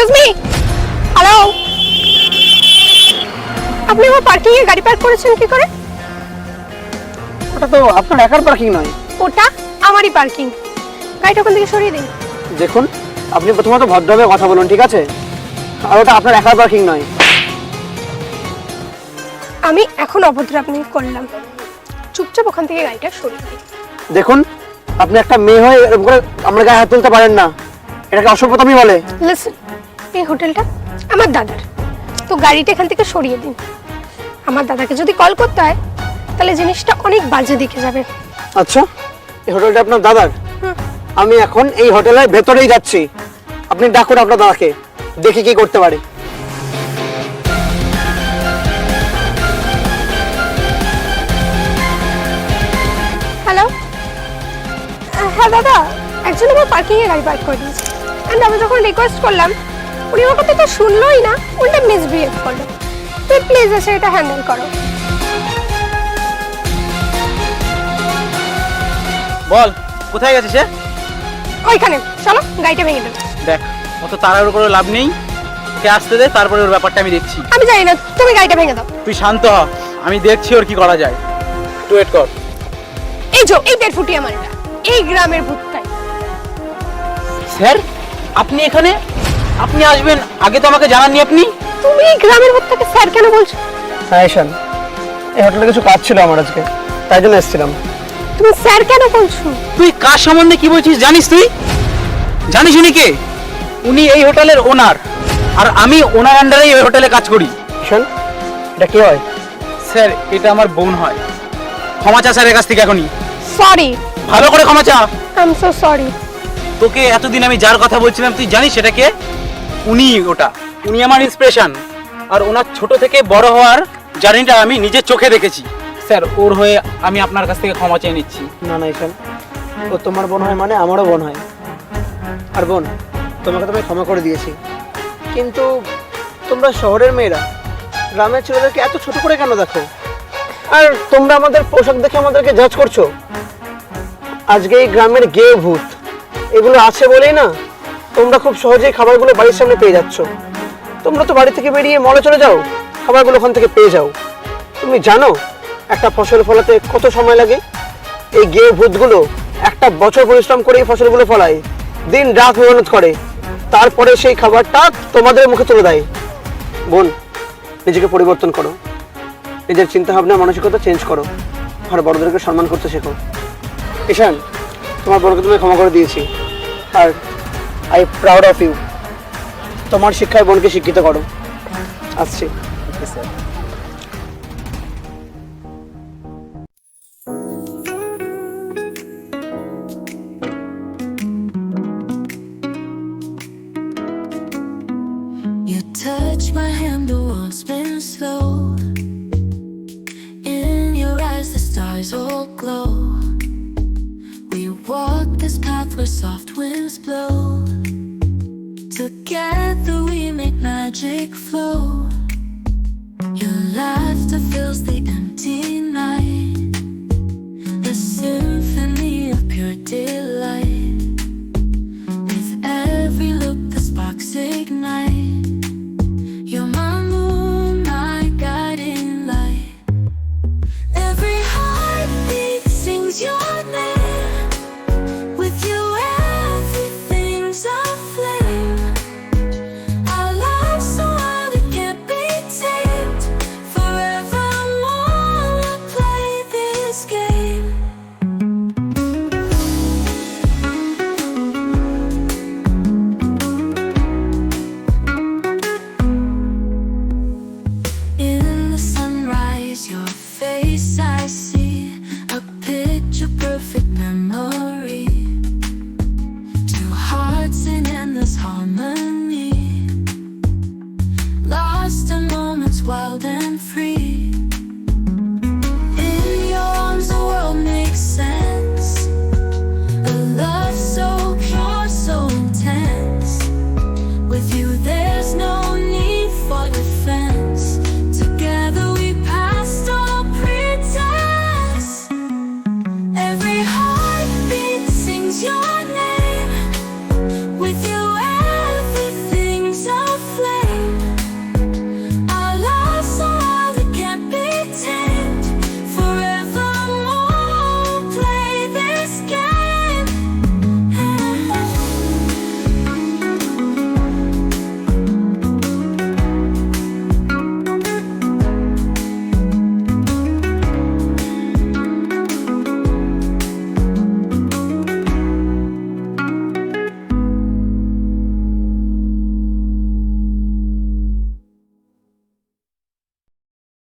Excuse me hello আপনি আমার parking এ গাড়ি পার্ক করেছেন কি করে? ওটা তো আপনার একার পার্কিং নয়। ওটা আমারই পার্কিং গাড়িটা ওখান থেকে সরিয়ে দিন। দেখুন আপনি প্রথমত ভদ্রভাবে কথা বলুন ঠিক আছে? আর ওটা আপনার একার পার্কিং নয়। আমি এখন অভদ্র আপনি করলাম। চুপচাপ ওখান থেকে গাড়িটা সরিয়ে দিন। দেখুন আপনি একটা মেয়ে হয়ে এরকম করে আমরা গায়ে হাত তুলতে পারেন না। এটাকে অসভ্যতামি বলে। লিসন এই হোটেলটা আমার দাদার। তো গাড়িটা এখান থেকে সরিয়ে দিন। আমার দাদাকে যদি কল করতে হয় তাহলে জিনিসটা অনেক বাজে দিকে যাবে। আচ্ছা এই হোটেলটা আপনার দাদার? আমি এখন এই হোটেলের ভেতরেই যাচ্ছি। আপনি ডাকুন আপনার দাদাকে দেখি কি করতে পারে। হ্যালো হ্যাঁ দাদা একজন আমার পার্কিংয়ে গাড়ি পার্ক করে দিয়েছে। অ্যান্ড আমি যখন রিকোয়েস্ট করলাম উনি আমার কথা তো শুনলোই না উল্টা মিসবিহেভ করল। তুই প্লিজ এসে এটা হ্যান্ডেল করো। বল কোথায় গেছে সে ওইখানে চলো গাড়িটা ভেঙে দেবে। দেখ অত তাড়াহুড়ো করে লাভ নেই। ওকে আসতে দে তারপরে ওর ব্যাপারটা আমি দেখছি। আমি জানি না তুমি গাড়িটা ভেঙে দাও। তুই শান্ত হ আমি দেখছি ওর কি করা যায়। একটু ওয়েট কর। এই যে এই দেড় ফুটি আমার এই গ্রামের ভূতটাই। স্যার আপনি এখানে? আপনি আসবেন আগে তো আমাকে জানাননি আপনি। তুমি এই গ্রামের ভূতটাকে স্যার কেন বলছো? হ্যাঁ ঈশান এই হোটেলে কিছু কাজ ছিল আমার আজকে তাই জন্য এসেছিলাম। তুমি স্যার কেন বলছো? তুই কার সম্বন্ধে কি বলছিস জানিস তুই? জানিস উনি কে? উনি এই হোটেলের ওনার আর আমি ওনার আন্ডারেই এই হোটেলে কাজ করি। ঈশান এটা কি হয়? স্যার এটা আমার বোন হয়। ক্ষমা চা স্যারের কাছ থেকে এখনই। সরি ভালো করে ক্ষমা চা। আই এম সো সরি তোকে এতদিন আমি যার কথা বলছিলাম তুই জানিস সেটা কে? উনি ওটা। উনি আমার ইন্সপিরেশন আর ওনার ছোট থেকে বড় হওয়ার জার্নিটা আমি নিজের চোখে দেখেছি। স্যার ওর হয়ে আমি আপনার কাছ থেকে ক্ষমা চেয়ে নিচ্ছি। না না ঈশান। ও তোমার বোন হয় মানে আমারও বোন হয়। আর বোন তোমাকে তো আমি ক্ষমা করে দিয়েছি। কিন্তু তোমরা শহরের মেয়েরা গ্রামের ছেলেদেরকে এত ছোট করে কেন দেখো? আর তোমরা আমাদের পোশাক দেখে আমাদেরকে জাজ করছ? আজকে এই গ্রামের গে ভূত এগুলো আছে বলেই না? তোমরা খুব সহজেই খাবারগুলো বাড়ির সামনে পেয়ে যাচ্ছ। তোমরা তো বাড়ি থেকে বেরিয়ে মলে চলে যাও, খাবারগুলো ওখান থেকে পেয়ে যাও। তুমি জানো একটা ফসল ফলাতে কত সময় লাগে? এই গে ভূতগুলো একটা বছর পরিশ্রম করে এই ফসলগুলো ফলায়, দিন রাত মেহনত করে। তারপরে সেই খাবারটা তোমাদের মুখে তুলে দেয়। বোন, নিজেকে পরিবর্তন করো। নিজের চিন্তা ভাবনা মানসিকতা চেঞ্জ করো। আর বড়দেরকে সম্মান করতে শেখো। ঈশান, তোমার বড়কে তুমি ক্ষমা করে দিয়েছি। আর আই প্রাউড অফ ইউ তোমার শিক্ষায় বোনকে শিক্ষিত করো আসছি You touch my hand, the world spins slow. In your eyes, the stars all glow. We walk this path where soft winds blow. Together, we make magic flow. see a picture perfect memory. Two hearts in endless harmony. Lost among